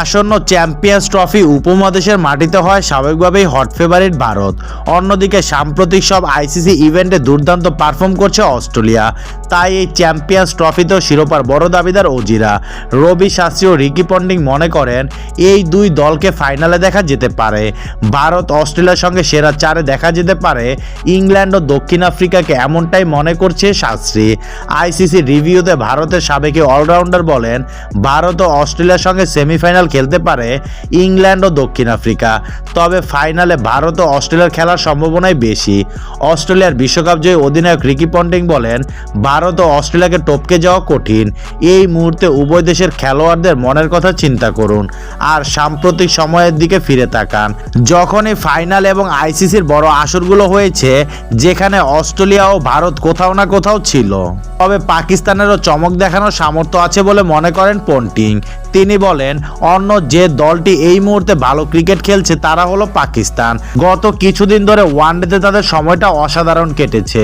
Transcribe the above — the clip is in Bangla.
আসন্ন চ্যাম্পিয়ন্স ট্রফি উপমহাদেশের মাটিতে হয় স্বাভাবিকভাবেই হট ফেভারিট ভারত। অন্যদিকে সাম্প্রতিক সব আইসিসি ইভেন্টে দুর্দান্ত পারফর্ম করছে অস্ট্রেলিয়া। তাই এই চ্যাম্পিয়ন্স ট্রফিতেও শিরোপার বড় দাবিদার অজিরা। রবি শাস্ত্রী ও রিকি পন্ডিং মনে করেন, এই দুই দলকে ফাইনালে দেখা যেতে পারে। ভারত অস্ট্রেলিয়ার সঙ্গে সেরা চারে দেখা যেতে পারে। ইংল্যান্ড ও দক্ষিণ আফ্রিকাকে এমনটাই মনে করছে শাস্ত্রী। আইসিসি রিভিউতে ভারতের সাবেক অলরাউন্ডার বলেন, ভারত ও অস্ট্রেলিয়ার সঙ্গে সেমিফাইনাল খেলতে পারে ইংল্যান্ড ও দক্ষিণ আফ্রিকা। তবে ফাইনালে ভারত ও অস্ট্রেলিয়ার খেলার সম্ভাবনাই বেশি। অস্ট্রেলিয়ার বিশ্বকাপ জয়ী অধিনায়ক রিকি পন্টিং বলেন, ভারত ও অস্ট্রেলিয়াকে টপকে যাওয়া কঠিন। এই মুহূর্তে উভয় দেশের খেলোয়াড়দের মনের কথা চিন্তা করুন আর সাম্প্রতিক সময়ের দিকে ফিরে তাকান। যখনই ফাইনাল এবং আইসিসির বড় আসরগুলো হয়েছে, যেখানে অস্ট্রেলিয়া ও ভারত কোথাও না কোথাও ছিল। তবে পাকিস্তানেরও চমক দেখানোর সামর্থ্য আছে বলে মনে করেন পন্টিং। তিনি বলেন, অন্য যে দলটি এই মুহূর্তে ভালো ক্রিকেট খেলছে তারা হলো পাকিস্তান। গত কিছুদিন ধরে ওয়ানডেতে তাদের সময়টা অসাধারণ কেটেছে।